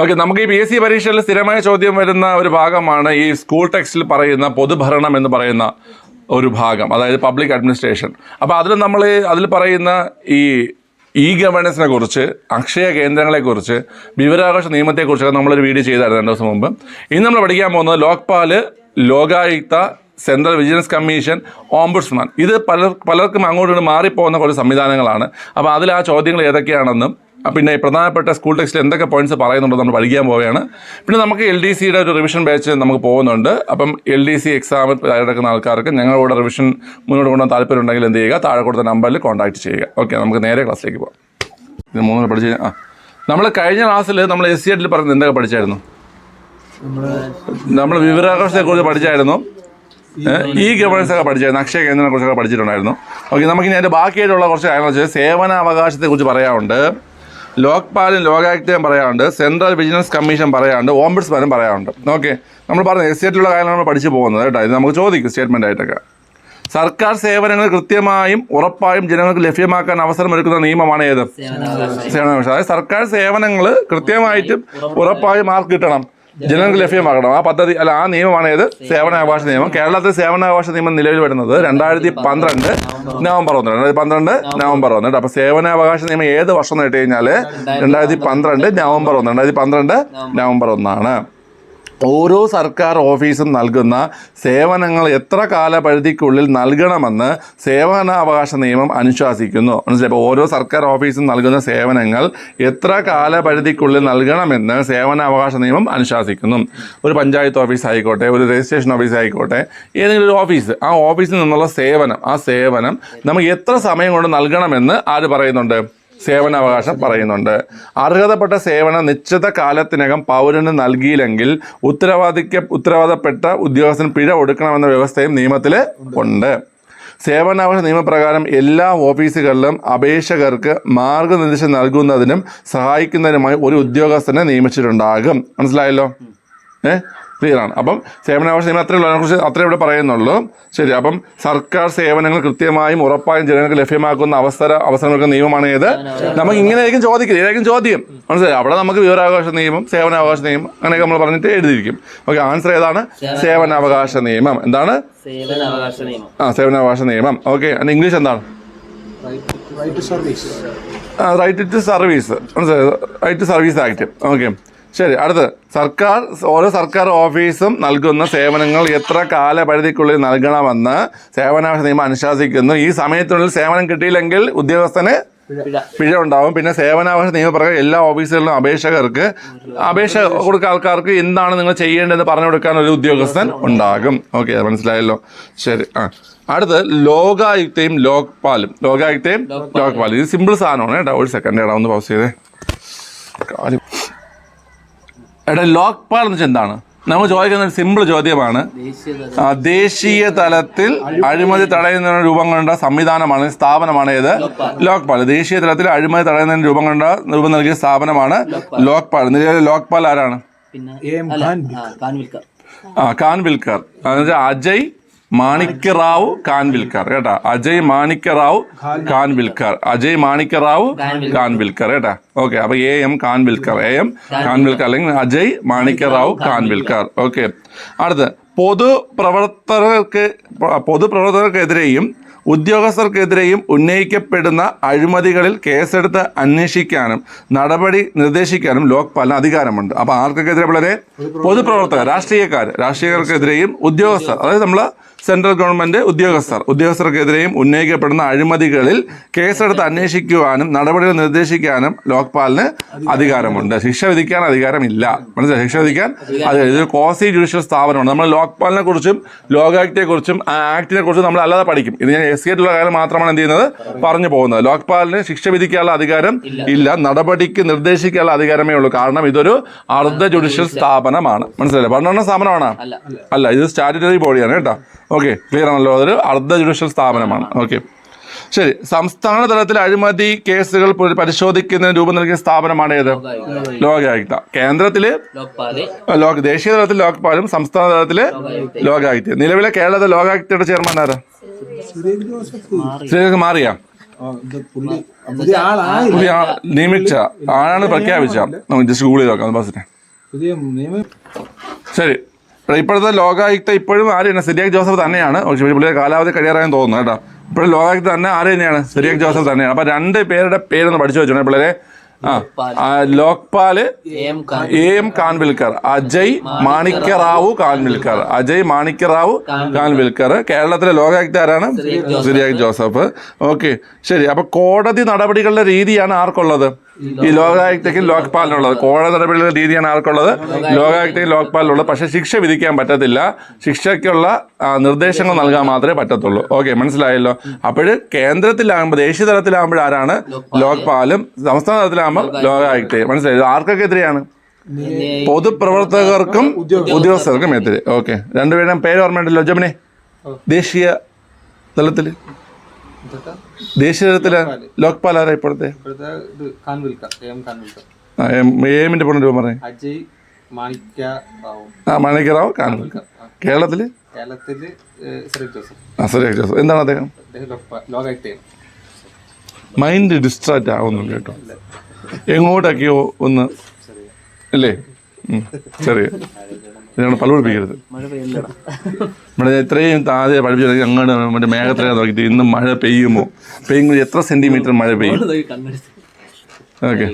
Okay നമുക്ക് ഈ P S C പരീക്ഷയിൽ സ്ഥിരമായ ചോദ്യം വരുന്ന ഒരു ഭാഗമാണ് ഈ സ്കൂൾ ടെക്സ്റ്റിൽ പറയുന്ന പൊതുഭരണം എന്ന് പറയുന്ന ഒരു ഭാഗം അതായത് പബ്ലിക് അഡ്മിനിസ്ട്രേഷൻ അപ്പോൾ അതിൽ നമ്മൾ അതിൽ പറയുന്ന ഈ ഇ ഗവേണൻസിനെ കുറിച്ച് അക്ഷയ കേന്ദ്രങ്ങളെക്കുറിച്ച് വിവരാവകാശ നിയമത്തെക്കുറിച്ചൊക്കെ നമ്മളൊരു വീഡിയോ ചെയ്തായിരുന്നു രണ്ട് ദിവസം മുമ്പ്. ഇന്ന് നമ്മൾ പഠിക്കാൻ പോകുന്നത് Lokpal Lokayukta central vigilance commission ombudsman ഇത് പലർ പലർക്കും അങ്ങോട്ടും മാറിപ്പോകുന്ന കുറച്ച് സംവിധാനങ്ങളാണ്. അപ്പോൾ അതിൽ ആ ചോദ്യങ്ങൾ ഏതൊക്കെയാണെന്നും പിന്നെ പ്രധാനപ്പെട്ട സ്കൂൾ ടെക്സ്റ്റിൽ എന്തൊക്കെ പോയിന്റ്സ് പറയുന്നുണ്ടോ നമ്മൾ പഠിക്കാൻ പോവുകയാണ്. പിന്നെ നമുക്ക് എൽ ഡി സിയുടെ ഒരു റിവിഷൻ ബാച്ച് നമുക്ക് പോകുന്നുണ്ട്. അപ്പം എൽ ഡി സി എക്സാം തയ്യാറെടുക്കുന്ന ആൾക്കാർക്ക് ഞങ്ങളുടെ റിവിഷൻ മുന്നോട്ട് കൊണ്ടുപോകാൻ താല്പര്യം ഉണ്ടെങ്കിൽ എന്ത് ചെയ്യുക? താഴെ കൊടുത്ത നമ്പറിൽ കോൺടാക്ട് ചെയ്യുക. ഓക്കെ നമുക്ക് നേരെ ക്ലാസ്സിലേക്ക് പോകാം ഇത് മൂന്ന് പഠിച്ച് ആ നമ്മൾ കഴിഞ്ഞ ക്ലാസ്സിൽ നമ്മൾ എസ് സി എഡിൽ പറഞ്ഞത് എന്തൊക്കെ പഠിച്ചായിരുന്നു? നമ്മൾ വിവരാകാശത്തെക്കുറിച്ച് പഠിച്ചായിരുന്നു. ഈ ഗവേണൻസ് ഒക്കെ പഠിച്ചായിരുന്നു. അക്ഷയ കേന്ദ്രങ്ങളെ കുറിച്ചൊക്കെ പഠിച്ചിട്ടുണ്ടായിരുന്നു. ഓക്കെ നമുക്കിനി അതിന്റെ ബാക്കിയായിട്ടുള്ള കുറച്ച് കാര്യങ്ങൾ വെച്ചാൽ സേവനാവകാശത്തെക്കുറിച്ച് പറയാറുണ്ട് ലോക്പാലും ലോകായുക്തയും പറയാറുണ്ട് സെൻട്രൽ വിജിലൻസ് കമ്മീഷൻ പറയാറുണ്ട് ഓംബുഡ്സ്മാനും പറയാറുണ്ട്. ഓക്കെ നമ്മൾ പറഞ്ഞ എസ്റ്റേറ്റിലുള്ള കാര്യങ്ങളാണ് നമ്മൾ പഠിച്ചു പോകുന്നത് കേട്ടോ. ഇത് നമുക്ക് ചോദിക്കും സ്റ്റേറ്റ്മെന്റ് ആയിട്ടൊക്കെ. സർക്കാർ സേവനങ്ങൾ കൃത്യമായും ഉറപ്പായും ജനങ്ങൾക്ക് ലഭ്യമാക്കാൻ അവസരമൊരുക്കുന്ന നിയമമാണ് ഏത്? സേവന അതായത് സർക്കാർ സേവനങ്ങൾ കൃത്യമായിട്ടും ഉറപ്പായും ആർക്ക് കിട്ടണം? ജനങ്ങൾക്ക് ലഭ്യമാക്കണം ആ പദ്ധതി അല്ല ആ നിയമമാണ് ഏത്? സേവനാവകാശ നിയമം. കേരളത്തിൽ സേവനാവകാശ നിയമം നിലവിൽ വരുന്നത് രണ്ടായിരത്തി പന്ത്രണ്ട് നവംബർ. ഒന്ന്. രണ്ടായിരത്തി പന്ത്രണ്ട് നവംബർ. ഒന്ന് കേട്ടോ. അപ്പൊ സേവനാവകാശ നിയമം ഏത് വർഷം എന്ന് കേട്ട് കഴിഞ്ഞാൽ രണ്ടായിരത്തി പന്ത്രണ്ട് നവംബർ ഒന്ന്. രണ്ടായിരത്തി പന്ത്രണ്ട് നവംബർ ഒന്നാണ്. ഓരോ സർക്കാർ ഓഫീസും നൽകുന്ന സേവനങ്ങൾ എത്ര കാലപരിധിക്കുള്ളിൽ നൽകണമെന്ന് സേവനാവകാശ നിയമം അനുശാസിക്കുന്നു. മനസ്സിലായി? അപ്പോൾ ഓരോ സർക്കാർ ഓഫീസും നൽകുന്ന സേവനങ്ങൾ എത്ര കാലപരിധിക്കുള്ളിൽ നൽകണമെന്ന് സേവനാവകാശ നിയമം അനുശാസിക്കുന്നു. ഒരു പഞ്ചായത്ത് ഓഫീസ് ആയിക്കോട്ടെ ഒരു രജിസ്ട്രേഷൻ ഓഫീസ് ആയിക്കോട്ടെ ഏതെങ്കിലും ഒരു ഓഫീസ്. ആ ഓഫീസിൽ നിന്നുള്ള സേവനം ആ സേവനം നമുക്ക് എത്ര സമയം കൊണ്ട് നൽകണമെന്ന് ആര് പറയുന്നുണ്ട്? സേവനാവകാശം പറയുന്നുണ്ട്. അർഹതപ്പെട്ട സേവനം നിശ്ചിത കാലത്തിനകം പൗരന് നൽകിയില്ലെങ്കിൽ ഉത്തരവാദിക്ക ഉത്തരവാദപ്പെട്ട ഉദ്യോഗസ്ഥന് പിഴ കൊടുക്കണമെന്ന വ്യവസ്ഥയും നിയമത്തിൽ ഉണ്ട്. സേവനാവകാശ നിയമപ്രകാരം എല്ലാ ഓഫീസുകളിലും അപേക്ഷകർക്ക് മാർഗനിർദ്ദേശം നൽകുന്നതിനും സഹായിക്കുന്നതിനുമായി ഒരു ഉദ്യോഗസ്ഥനെ നിയമിച്ചിട്ടുണ്ടാകും. മനസ്സിലായല്ലോ? ഏ? ക്ലിയർ ആണ് അപ്പം സേവനാവകാശ നിയമം അത്രയേ ഉള്ളൂ. അതിനെക്കുറിച്ച് അത്രേ ഇവിടെ പറയുന്നുള്ളൂ. ശരി അപ്പം സർക്കാർ സേവനങ്ങൾ കൃത്യമായും ഉറപ്പായും ജനങ്ങൾക്ക് ലഭ്യമാക്കുന്ന അവസര അവസരങ്ങൾക്ക് നിയമമാണ് ഏത്? നമുക്ക് ഇങ്ങനെയായിരിക്കും ചോദിക്കുന്നത് ഇതായിരിക്കും ചോദ്യം. മനസ്സിലായി? അവിടെ നമുക്ക് വിവരാവകാശ നിയമം സേവനാവകാശ നിയമം അങ്ങനെയൊക്കെ നമ്മൾ പറഞ്ഞിട്ട് എഴുതിയിരിക്കും. ഓക്കെ ആൻസർ ഏതാണ്? സേവനാവകാശ നിയമം. എന്താണ്? സേവനാവകാശ നിയമം. ആ സേവനാവകാശ നിയമം. ഓക്കെ അതിന് ഇംഗ്ലീഷ് എന്താണ്? Right to service right to service മനസ്സിലായോ? Right to service act okay. ശരി അടുത്ത്. സർക്കാർ ഓരോ സർക്കാർ ഓഫീസും നൽകുന്ന സേവനങ്ങൾ എത്ര കാലപരിധിക്കുള്ളിൽ നൽകണമെന്ന് സേവനാവകാശ നിയമം അനുശാസിക്കുന്നു. ഈ സമയത്തിനുള്ളിൽ സേവനം കിട്ടിയില്ലെങ്കിൽ ഉദ്യോഗസ്ഥന് പിഴ. പിഴ ഉണ്ടാവും. പിന്നെ സേവനാവകാശ നിയമപ്രകാരം എല്ലാ ഓഫീസുകളിലും അപേക്ഷകർക്ക് അപേക്ഷ കൊടുക്കുന്ന ആൾക്കാർക്ക് എന്താണ് നിങ്ങൾ ചെയ്യേണ്ടതെന്ന് പറഞ്ഞു കൊടുക്കാൻ ഒരു ഉദ്യോഗസ്ഥൻ ഉണ്ടാകും. ഓക്കെ മനസ്സിലായല്ലോ. ശരി ആ. അടുത്ത് ലോകായുക്തയും ലോക്പാലും. ലോകായുക്തയും ലോക്പാലും. ഇത് സിമ്പിൾ സാധനമാണ് കേട്ടോ. ഒരു സെക്കൻഡ് കേട്ടോ ഒന്ന് പൗസ് ചെയ്തേ. കാൽ എടാ ലോക്പാൽ എന്ന് വെച്ചാൽ എന്താണ്? നമ്മൾ ചോദിക്കുന്ന ഒരു സിമ്പിൾ ചോദ്യമാണ്. ദേശീയ തലത്തിൽ അഴിമതി. തടയുന്നതിന് രൂപം കൊണ്ട സംവിധാനമാണ് സ്ഥാപനമാണ് ഏത്? ലോക്പാൽ ദേശീയ തലത്തിൽ അഴിമതി തടയുന്നതിന് രൂപം കൊണ്ട രൂപം നൽകിയ സ്ഥാപനമാണ് ലോക്പാൽ നിലവിലെ ലോക്പാൽ ആരാണ്? പിന്നെ എം ഖാൻ ആ, കാൻവിൽക്കർ ആ കാൻവിൽക്കർ എന്നുവെച്ചാൽ അജയ് മാണിക്യറാവു കാൻവിൽക്കർ കേട്ടാ? അജയ് മാണിക്യറാവു കാൻവിൽക്കർ. അജയ് മാണിക്യറാവു കാൻവിൽക്കർ. കേട്ടാ? ഓക്കെ അപ്പൊ A M Khanwilkar. A M Khanwilkar. അല്ലെങ്കിൽ അജയ് മാണിക്യറാവു കാൻവിൽക്കർ. ഓക്കെ. അടുത്ത് പൊതുപ്രവർത്തകർക്ക് പൊതുപ്രവർത്തകർക്കെതിരെയും ഉദ്യോഗസ്ഥർക്കെതിരെയും ഉന്നയിക്കപ്പെടുന്ന അഴിമതികളിൽ കേസെടുത്ത് അന്വേഷിക്കാനും നടപടി നിർദ്ദേശിക്കാനും ലോക്പാലിന് അധികാരമുണ്ട്. അപ്പോൾ ആർക്കൊക്കെ എതിരെ വളരെ പൊതുപ്രവർത്തകർ രാഷ്ട്രീയക്കാർ രാഷ്ട്രീയക്കാർക്കെതിരെയും ഉദ്യോഗസ്ഥർ. അതായത് നമ്മൾ സെൻട്രൽ ഗവൺമെന്റ് ഉദ്യോഗസ്ഥർ. ഉദ്യോഗസ്ഥർക്കെതിരെയും ഉന്നയിക്കപ്പെടുന്ന അഴിമതികളിൽ കേസെടുത്ത് അന്വേഷിക്കുവാനും നടപടികൾ നിർദ്ദേശിക്കാനും ലോക്പാലിന് അധികാരമുണ്ട്. ശിക്ഷ വിധിക്കാൻ അധികാരമില്ല. മനസ്സിലായി? ശിക്ഷ വിധിക്കാൻ അത് ഇതൊരു കോസി ജുഡീഷ്യൽ സ്ഥാപനമാണ്. നമ്മൾ ലോക്പാലിനെ കുറിച്ചും ലോകായുക്തയെ കുറിച്ചും ആ ആക്ടിനെ കുറിച്ചും നമ്മൾ അല്ലാതെ പഠിക്കും. ഇത് ഞാൻ എസ് സിയായിട്ടുള്ള കാര്യം മാത്രമാണ് എന്ത് ചെയ്യുന്നത്? പറഞ്ഞു പോകുന്നത്. ലോക്പാലിന് ശിക്ഷ വിധിക്കാനുള്ള അധികാരം ഇല്ല. നടപടിക്ക് നിർദ്ദേശിക്കാനുള്ള അധികാരമേ ഉള്ളൂ. കാരണം ഇതൊരു അർദ്ധ ജുഡീഷ്യൽ സ്ഥാപനമാണ്. മനസ്സിലായില്ലേ? ഭരണഘടന സ്ഥാപനമാണ്? അല്ല. അല്ല ഇത് സ്റ്റാറ്റുറ്ററി ബോഡിയാണ് കേട്ടോ. ഓക്കെ ക്ലിയർ ആണല്ലോ. അതൊരു അർദ്ധ ജുഡീഷ്യൽ സ്ഥാപനമാണ്. ഓക്കെ ശരി. സംസ്ഥാന തലത്തിൽ അഴിമതി കേസുകൾ പരി- പരിശോധിക്കുന്നതിന് രൂപം നൽകിയ സ്ഥാപനമാണ് ഏത്? ലോകായുക്ത. കേന്ദ്രത്തിൽ? ലോക ദേശീയ തലത്തിൽ ലോക്പാലും സംസ്ഥാന തലത്തിൽ ലോകായുക്ത. നിലവിലെ കേരളത്തിലെ ലോകായുക്തയുടെ ചെയർമാൻ ആരാ? ശ്രീകൾക്ക് മാറിയാ? പുതിയ നിയമിച്ച ആളാണ് പ്രഖ്യാപിച്ച നമുക്ക് ജസ്റ്റ് ഗൂഗിൾ ചെയ്ത് നോക്കാം ശരി. ഇപ്പോഴത്തെ ലോകായുക്ത ഇപ്പോഴും ആരെയാണ് സിരിയാക് ജോസഫ് തന്നെയാണ്. പക്ഷേ പുള്ളിയുടെ കാലാവധി കഴിയാറായെന്ന് തോന്നുന്നു കേട്ടോ. ഇപ്പോഴും ലോകായുക്ത തന്നെ ആര് തന്നെയാണ്? സിരിയാക് ജോസഫ് തന്നെയാണ്. അപ്പൊ രണ്ട് പേരുടെ പേരൊന്ന് പഠിച്ചു വെച്ചോണേ പിള്ളേരെ. ആ ലോക്പാൽ എം എ കാൻവിൽക്കർ അജയ് മാണിക്യറാവു കാൻവിൽക്കർ. അജയ് മാണിക്യറാവു കാൻവിൽക്കർ. കേരളത്തിലെ ലോകായുക്ത ആരാണ്? സിരിയാക് ജോസഫ്. ഓക്കെ ശരി. അപ്പൊ കോടതി നടപടികളുടെ രീതിയാണ് ആർക്കുള്ളത്? ഈ ലോകായുക്തയ്ക്കും ലോക്പാലിനുള്ളത് കോഴ നടപടികളുടെ രീതിയാണ് ആർക്കുള്ളത്. ലോകായുക്തയ്ക്കും ലോക്പാലിനുള്ളത് പക്ഷെ ശിക്ഷ വിധിക്കാൻ പറ്റത്തില്ല. ശിക്ഷയ്ക്കുള്ള നിർദ്ദേശങ്ങൾ നൽകാൻ മാത്രമേ പറ്റത്തുള്ളൂ. ഓക്കെ മനസ്സിലായല്ലോ? അപ്പോൾ കേന്ദ്രത്തിലാകുമ്പോൾ ദേശീയ തലത്തിലാകുമ്പോൾ ആരാണ് ലോക്പാലും സംസ്ഥാന തലത്തിലാകുമ്പോൾ ലോകായുക്തയും മനസ്സിലായി ആർക്കൊക്കെ എതിരെയാണ്? പൊതുപ്രവർത്തകർക്കും ഉദ്യോഗസ്ഥർക്കും. എതിരെ. ഓക്കെ രണ്ടുപേരും പേര് ഓർമ്മയുണ്ടല്ലോ ജമിനെ? ദേശീയ തലത്തിൽ. ദേശീയ തലത്തിൽ ലോക്പാൽ ആരാ ഇപ്പോഴത്തെ? കാൻവിൽക്കർ കാൻവിൽക്കർ എമ്മിന്റെ പൂർണ രൂപം പറയും. അജയ് ആ മാണിക്കറാവ് കാൺവിൽക്കർ. കേരളത്തിൽ? കേരളത്തിൽ ജോസഫ്. ജോസഫ്. എന്താണ് അദ്ദേഹം? മൈൻഡ് ഡിസ്ട്രാക്റ്റ് ആവുന്നു കേട്ടോ. എങ്ങോട്ടൊക്കെയോ ഒന്ന് അല്ലേ? ചെറിയ. ഇതിനോട് പല പിടിപ്പിക്കരുത്. മഴ പെയ്യല്ലടാ ഇവിടെ ഇത്രയും താഴെ പഠിപ്പിച്ചത് അങ്ങോട്ട് മറ്റേ മേഘത്തിലേക്ക് നോക്കിയിട്ട് ഇന്ന് മഴ പെയ്യുമോ? പെയ്യുമ്പോൾ എത്ര സെന്റിമീറ്റർ മഴ പെയ്യും? ഓക്കെ.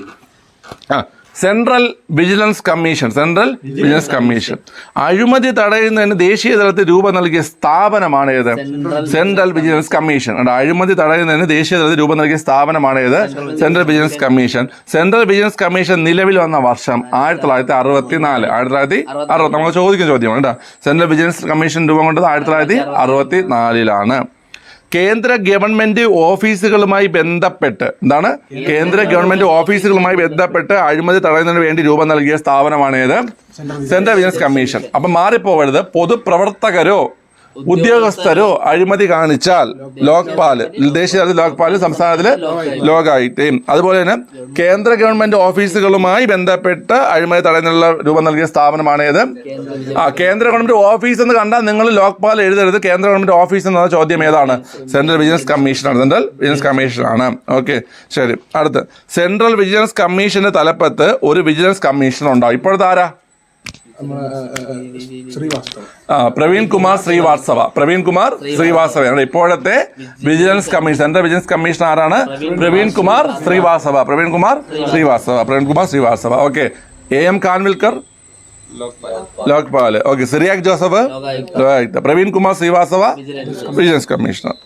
ആ. Central vigilance commission central vigilance commission. അഴിമതി തടയുന്നതിന് ദേശീയ തലത്തിൽ രൂപം നൽകിയ സ്ഥാപനമാണ് ഏത്? Central vigilance commission. അഴിമതി തടയുന്നതിന് ദേശീയ തലത്തിൽ രൂപം നൽകിയ സ്ഥാപനമാണ് ഏത്? Central vigilance commission. Central vigilance commission നിലവിൽ വന്ന വർഷം ആയിരത്തി തൊള്ളായിരത്തി അറുപത്തി നാല് ആയിരത്തി തൊള്ളായിരത്തി അറുപത് നമ്മൾ ചോദിക്കുന്ന ചോദ്യമാണ് കേട്ടോ. സെൻട്രൽ വിജിലൻസ് കമ്മീഷൻ രൂപം കൊണ്ടത് ആയിരത്തി തൊള്ളായിരത്തി അറുപത്തി നാലിലാണ് കേന്ദ്ര ഗവൺമെന്റ് ഓഫീസുകളുമായി ബന്ധപ്പെട്ട് എന്താണ്? കേന്ദ്ര ഗവൺമെന്റ് ഓഫീസുകളുമായി ബന്ധപ്പെട്ട് അഴിമതി തടയുന്നതിന് വേണ്ടി രൂപം നൽകിയ സ്ഥാപനമാണ് ഏത് സെൻട്രൽ വിജിലൻസ് കമ്മീഷൻ അപ്പം മാറിപ്പോകരുത് പൊതുപ്രവർത്തകരോ ഉദ്യോഗസ്ഥരോ അഴിമതി കാണിച്ചാൽ ലോക്പാൽ ദേശീയ തലത്തിൽ ലോക്പാൽ സംസ്ഥാനത്തിലെ ലോകായുക്തയും അതുപോലെ തന്നെ കേന്ദ്ര ഗവൺമെന്റ് ഓഫീസുകളുമായി ബന്ധപ്പെട്ട് അഴിമതി തടയുന്നതിനുള്ള രൂപം നൽകിയ സ്ഥാപനമാണ് ഏത് ആ കേന്ദ്ര ഗവൺമെന്റ് ഓഫീസ് എന്ന് കണ്ടാൽ നിങ്ങൾ ലോക്പാൽ എഴുതരുത്. കേന്ദ്ര ഗവൺമെന്റ് ഓഫീസ് എന്ന ചോദ്യം ഏതാണ്? സെൻട്രൽ വിജിലൻസ് കമ്മീഷനാണ്. സെൻട്രൽ വിജിലൻസ് കമ്മീഷനാണ്. ഓക്കെ ശരി. അടുത്ത്. സെൻട്രൽ വിജിലൻസ് കമ്മീഷന്റെ തലപ്പത്ത് ഒരു വിജിലൻസ് കമ്മീഷൻ ഉണ്ടാവും ഇപ്പോഴത്തെ ആരാ? പ്രവീൺ കുമാർ ശ്രീവാത്സവ പ്രവീൺ കുമാർ ശ്രീവാത്സവയാണ് ഇപ്പോഴത്തെ vigilance commission. Central vigilance commission ആരാണ്? Praveen Kumar Srivastava Praveen Kumar Srivastava Praveen Kumar Srivastava okay. A M Khanwilkar? Lokpal. Lokpal. Okay. Cyriac Joseph? Lokayukta. Lokayukta. Praveen Kumar Srivastava vigilance commissioner.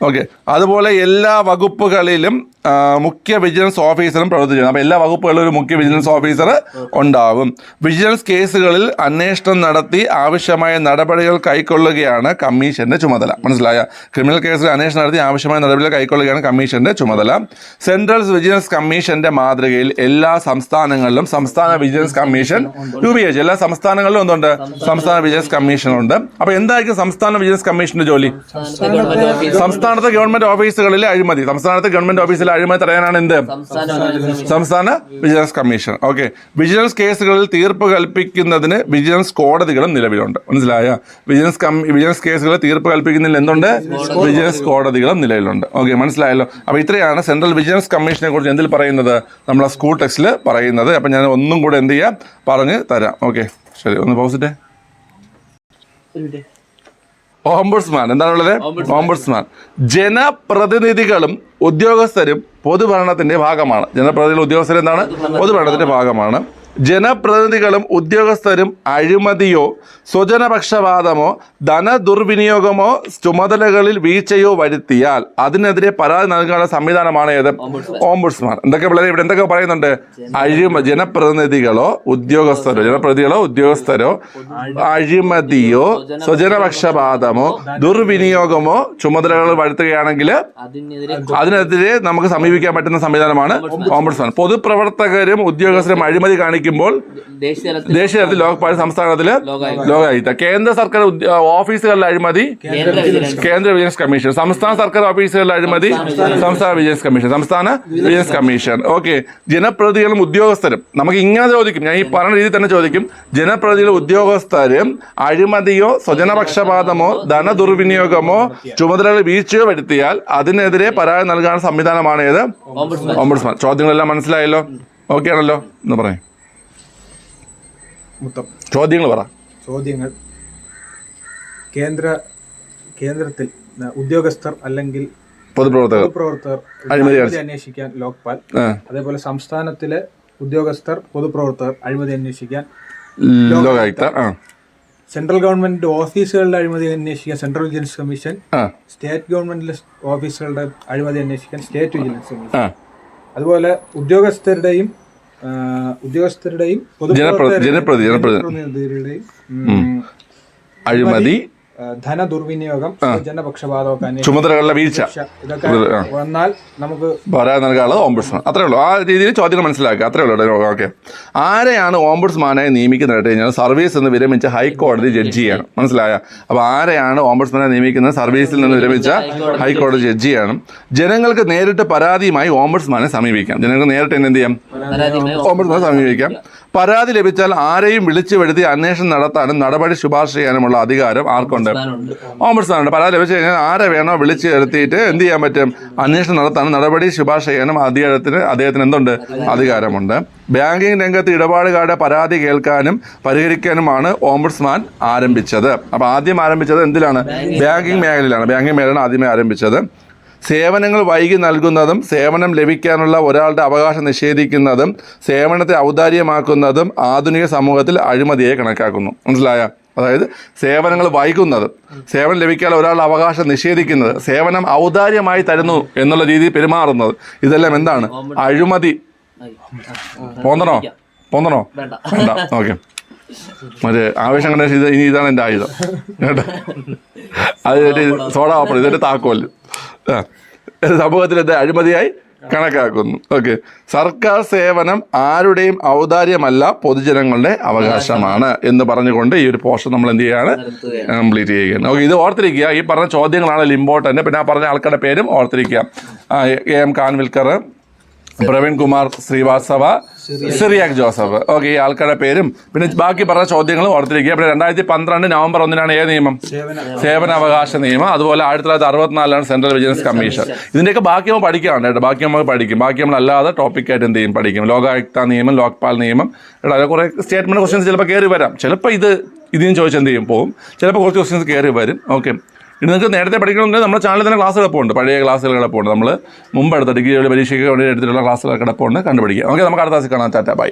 Okay. അതുപോലെ എല്ലാ വകുപ്പുകളിലും മുഖ്യ vigilance ഓഫീസറും പ്രവർത്തിച്ചു അപ്പോൾ എല്ലാ വകുപ്പുകളിലും ഒരു മുഖ്യ വിജിലൻസ് ഓഫീസർ ഉണ്ടാവും വിജിലൻസ് കേസുകളിൽ അന്വേഷണം നടത്തി ആവശ്യമായ നടപടികൾ കൈക്കൊള്ളുകയാണ് കമ്മീഷന്റെ ചുമതല. മനസ്സിലായ? ക്രിമിനൽ കേസിൽ അന്വേഷണം നടത്തി ആവശ്യമായ നടപടികൾ കൈക്കൊള്ളുകയാണ് കമ്മീഷന്റെ ചുമതല. സെൻട്രൽ വിജിലൻസ് കമ്മീഷന്റെ മാതൃകയിൽ എല്ലാ സംസ്ഥാനങ്ങളിലും സംസ്ഥാന വിജിലൻസ് കമ്മീഷൻ രൂപീകരിച്ചു. എല്ലാ സംസ്ഥാനങ്ങളിലും എന്തുണ്ട്? സംസ്ഥാന വിജിലൻസ് കമ്മീഷൻ ഉണ്ട് അപ്പോൾ എന്തായിരിക്കും സംസ്ഥാന വിജിലൻസ് കമ്മീഷന്റെ ജോലി? ഓഫീസ്. സംസ്ഥാനത്തെ ഗവൺമെന്റ് ഓഫീസുകളിലെ അഴിമതി. സംസ്ഥാനത്തെ ഗവൺമെന്റ് ഓഫീസിലെ അഴിമതി തടയാനാണ് എന്ത്? സംസ്ഥാന വിജിലൻസ് കമ്മീഷൻ. ഓക്കെ. വിജിലൻസ് കേസുകളിൽ തീർപ്പ് കൽപ്പിക്കുന്നതിന് വിജിലൻസ് കോടതികളും നിലവിലുണ്ട്. മനസ്സിലായ? വിജിലൻസ് കം വിജിലൻസ് കേസുകളിൽ തീർപ്പ് കൽപ്പിക്കുന്നതിൽ എന്തുണ്ട്? വിജിലൻസ് കോടതികളും നിലവിലുണ്ട്. ഓക്കെ മനസ്സിലായല്ലോ. അപ്പോൾ ഇത്രയാണ് സെൻട്രൽ വിജിലൻസ് കമ്മീഷനെ കുറിച്ച് എന്തിൽ പറയുന്നത്? നമ്മളെ സ്കൂൾ ടെക്സ്റ്റിൽ പറയുന്നത്. അപ്പം ഞാൻ ഒന്നും കൂടെ എന്ത് ചെയ്യാം? പറഞ്ഞ് തരാം. ഓക്കെ. ശരി ഒന്ന് minute. ഓംബുഡ്സ്മാൻ. എന്താണുള്ളത് ഓംബുഡ്സ്മാൻ. ജനപ്രതിനിധികളും ഉദ്യോഗസ്ഥരും പൊതുഭരണത്തിന്റെ ഭാഗമാണ്. ജനപ്രതിനിധികളും ഉദ്യോഗസ്ഥരും എന്താണ്? പൊതുഭരണത്തിന്റെ ഭാഗമാണ്. ജനപ്രതിനിധികളും ഉദ്യോഗസ്ഥരും അഴിമതിയോ സ്വജനപക്ഷപാതമോ ധനദുർവിനിയോഗമോ ചുമതലകളിൽ വീഴ്ചയോ വരുത്തിയാൽ അതിനെതിരെ പരാതി നൽകാനുള്ള സംവിധാനമാണ് ഏത്? ഓംബുഡ്സ്മാൻ. എന്തൊക്കെ പിള്ളേർ ഇവിടെ എന്തൊക്കെ പറയുന്നുണ്ട്? അഴിമ ജനപ്രതിനിധികളോ ഉദ്യോഗസ്ഥരോ ജനപ്രതിനിധികളോ ഉദ്യോഗസ്ഥരോ അഴിമതിയോ സ്വജനപക്ഷപാതമോ ദുർവിനിയോഗമോ ചുമതലകൾ വരുത്തുകയാണെങ്കിൽ അതിനെതിരെ അതിനെതിരെ നമുക്ക് സമീപിക്കാൻ പറ്റുന്ന സംവിധാനമാണ് ഓംബുഡ്സ്മാൻ. പൊതുപ്രവർത്തകരും ഉദ്യോഗസ്ഥരും അഴിമതി കാണിക്കുക പഠിക്കുമ്പോൾ ദേശീയതലത്തിൽ ദേശീയ തലത്തിൽ ലോക്പാൽ സംസ്ഥാനത്തിൽ ലോകായുക്ത. കേന്ദ്ര സർക്കാർ ഓഫീസുകളിലെ അഴിമതി കേന്ദ്ര വിജിലൻസ്. കമ്മീഷൻ. സംസ്ഥാന സർക്കാർ ഓഫീസുകളിലെ അഴിമതി സംസ്ഥാന വിജിലൻസ്. കമ്മീഷൻ. സംസ്ഥാന വിജിലൻസ് കമ്മീഷൻ. ഓക്കെ. ജനപ്രതിനിധികളും ഉദ്യോഗസ്ഥരും. നമുക്ക് ഇങ്ങനെ ചോദിക്കും. ഞാൻ ഈ പറഞ്ഞ രീതിയിൽ തന്നെ ചോദിക്കും. ജനപ്രതിനിധികളും ഉദ്യോഗസ്ഥരും അഴിമതിയോ സ്വജനപക്ഷപാതമോ ധനദുർവിനിയോഗമോ ചുമതലകൾ വീഴ്ചയോ വരുത്തിയാൽ അതിനെതിരെ പരാതി നൽകാൻ സംവിധാനമാണ് ഏത് ഓംബുഡ്സ്മാൻ. ചോദ്യങ്ങളെല്ലാം മനസ്സിലായല്ലോ? ഓക്കെ ആണല്ലോ എന്ന് പറയും. മൊത്തം. ചോദ്യങ്ങൾ പറ. ചോദ്യങ്ങൾ. കേന്ദ്ര കേന്ദ്രത്തിൽ ഉദ്യോഗസ്ഥർ അല്ലെങ്കിൽ പൊതുപ്രവർത്തകർ. അന്വേഷിക്കാൻ ലോക്പാൽ. അതേപോലെ സംസ്ഥാനത്തിലെ ഉദ്യോഗസ്ഥർ പൊതുപ്രവർത്തകർ അഴിമതി അന്വേഷിക്കാൻ ലോകായുക്ത സെൻട്രൽ ഗവൺമെന്റ് ഓഫീസുകളുടെ അഴിമതി അന്വേഷിക്കാൻ സെൻട്രൽ വിജിലൻസ് കമ്മീഷൻ. സ്റ്റേറ്റ് ഗവൺമെന്റിലെ ഓഫീസുകളുടെ അഴിമതി അന്വേഷിക്കാൻ സ്റ്റേറ്റ് വിജിലൻസ് കമ്മീഷൻ. അതുപോലെ ഉദ്യോഗസ്ഥരുടെയും ഉദ്യോഗസ്ഥരുടെയും ജനപ്രതി- ജനപ്രതി- ജനപ്രതി- ജനപ്രതിനിധികളുടെയും അഴിമതി ധനദുർവിനിയോഗം ജനപക്ഷപാതമൊക്കെ ചുമതലകളുടെ വീഴ്ച. ഇതൊക്കെ വന്നാൽ നമുക്ക് പരാതി നൽകാനുള്ളത് ഓംബുഡ്സ്മാൻ അത്രേ ഉള്ളൂ. ആ രീതിയിൽ ചോദ്യങ്ങൾ മനസ്സിലാക്കുക. അത്രേ ഉള്ളൂ. ഓക്കെ. ആരെയാണ് ഓംബുഡ്സ്മാനായി നിയമിക്കുന്നത് കേട്ട് കഴിഞ്ഞാൽ സർവീസ് നിന്ന് വിരമിച്ച ഹൈക്കോടതി ജഡ്ജിയാണ്. മനസ്സിലായ? അപ്പോൾ ആരെയാണ് ഓംബുഡ്സ്മാനെ നിയമിക്കുന്നത്? സർവീസിൽ നിന്ന് വിരമിച്ച ഹൈക്കോടതി ജഡ്ജിയാണ്. ജനങ്ങൾക്ക് നേരിട്ട് പരാതിയുമായി ഓംബുഡ്സ്മാനെ സമീപിക്കാം. ജനങ്ങൾക്ക് നേരിട്ട് എന്ത് ചെയ്യാം? ഓംബുഡ്സ്മാനെ സമീപിക്കാം. പരാതി ലഭിച്ചാൽ ആരെയും വിളിച്ചു വരുത്തി അന്വേഷണം നടത്താനും നടപടി ശുപാർശ ചെയ്യാനുമുള്ള അധികാരം ആർക്കുണ്ട്? ഓംബുഡ്സ്മാനുണ്ട് ഓംബുഡ്സ്മാനുണ്ട് പരാതി ലഭിച്ചു കഴിഞ്ഞാൽ ആരെ വേണോ വിളിച്ചു വരുത്തിയിട്ട് എന്ത് ചെയ്യാൻ പറ്റും? അന്വേഷണം നടത്താനും നടപടി ശുപാർശ ചെയ്യാനും അധികാരത്തിന് അദ്ദേഹത്തിന് എന്തുണ്ട്? അധികാരമുണ്ട്. ബാങ്കിങ് രംഗത്ത് ഇടപാടുകാരുടെ പരാതി കേൾക്കാനും പരിഹരിക്കാനുമാണ് ഓംബുഡ്സ്മാൻ ആരംഭിച്ചത്. അപ്പോൾ ആദ്യം ആരംഭിച്ചത് എന്തിലാണ്? ബാങ്കിങ് മേഖലയിലാണ്. ബാങ്കിങ് മേഖലയാണ് ആദ്യമേ ആരംഭിച്ചത്. സേവനങ്ങൾ വൈകി നൽകുന്നതും സേവനം ലഭിക്കാനുള്ള ഒരാളുടെ അവകാശം നിഷേധിക്കുന്നതും സേവനത്തെ ഔദാര്യമാക്കുന്നതും ആധുനിക സമൂഹത്തിൽ അഴിമതിയെ കണക്കാക്കുന്നു. മനസ്സിലായ? അതായത് സേവനങ്ങൾ വൈകുന്നത്. സേവനം ലഭിക്കാനുള്ള ഒരാളുടെ അവകാശം നിഷേധിക്കുന്നത്. സേവനം ഔദാര്യമായി തരുന്നു എന്നുള്ള രീതിയിൽ പെരുമാറുന്നത്. ഇതെല്ലാം എന്താണ്? അഴിമതി. പോന്നണോ? പോന്നണോ? വേണ്ട. ഓക്കെ. മറ്റേ ആവേശം കണ്ട ഇത് ഇനി ഇതാണ് എന്റെ ആയുധം. കേട്ടോ? അത് സോഡ ഓപ്പൺ. താക്കോൽ. സമൂഹത്തിൽ എന്താ അഴിമതിയായി? കണക്കാക്കുന്നു. ഓക്കെ സർക്കാർ സേവനം ആരുടെയും ഔദാര്യമല്ല പൊതുജനങ്ങളുടെ അവകാശമാണ് എന്ന് പറഞ്ഞുകൊണ്ട് ഈ ഒരു പോർഷൻ നമ്മൾ എന്ത് ചെയ്യാണ്? കംപ്ലീറ്റ് ചെയ്യുകയാണ്. ഓക്കെ ഇത് ഓർത്തിരിക്കുക. ഈ പറഞ്ഞ ചോദ്യങ്ങളാണ് ഇമ്പോർട്ടന്റ് പിന്നെ ആ പറഞ്ഞ ആൾക്കാരുടെ പേരും ഓർത്തിരിക്കുക. A M Khanwilkar Praveen Kumar Srivastava Cyriac Joseph. Okay ഈ ആൾക്കാരുടെ പേരും. പിന്നെ ബാക്കി പറഞ്ഞ ചോദ്യങ്ങളും ഓർത്തിരിക്കുക. പിന്നെ രണ്ടായിരത്തി പന്ത്രണ്ട് നവംബർ ഒന്നിനാണ് ഏത് നിയമം? സേവനാവകാശ നിയമം. അതുപോലെ ആയിരത്തി തൊള്ളായിരത്തി അറുപത്തിനാലാണ് സെൻട്രൽ വിജിലൻസ് കമ്മീഷൻ. ഇതിന്റെയൊക്കെ ബാക്കി നമ്മൾ പഠിക്കാറുണ്ട് കേട്ടോ. ബാക്കി നമ്മൾ പഠിക്കും. ബാക്കി നമ്മൾ അല്ലാതെ ടോപ്പിക്കായിട്ട് എന്ത് ചെയ്യും? പഠിക്കും. ലോകായുക്ത നിയമം ലോക്പാൽ നിയമം. കേട്ടോ കുറേ സ്റ്റേറ്റ്മെന്റ് ക്വസ്റ്റ്യൻസ് ചിലപ്പോൾ കയറി വരാം. ചിലപ്പോൾ ഇത് ഇതിനും ചോദിച്ചെന്ത് ചെയ്യും? പോകും ചിലപ്പോൾ കുറച്ച് ക്വസ്റ്റ്യൻസ് കയറി വരും. ഓക്കെ ഇനി നിങ്ങൾക്ക് നേരത്തെ പഠിക്കണമെന്നുണ്ടെങ്കിൽ നമ്മുടെ ചാനലിൽ തന്നെ ക്ലാസ് കിടപ്പുണ്ട് പഴയ ക്ലാസ്സുകൾ കിടപ്പുണ്ട് നമ്മൾ മുമ്പ് എടുത്ത ഡിഗ്രി പരീക്ഷയ്ക്ക് വേണ്ടി എടുത്തിട്ടുള്ള ക്ലാസ്സുകൾ കിടപ്പുണ്ട് കണ്ടുപിടിക്കുക ഓക്കെ നമുക്ക് അടുത്ത ക്ലാസ്സിൽ കാണാം. Tata bye.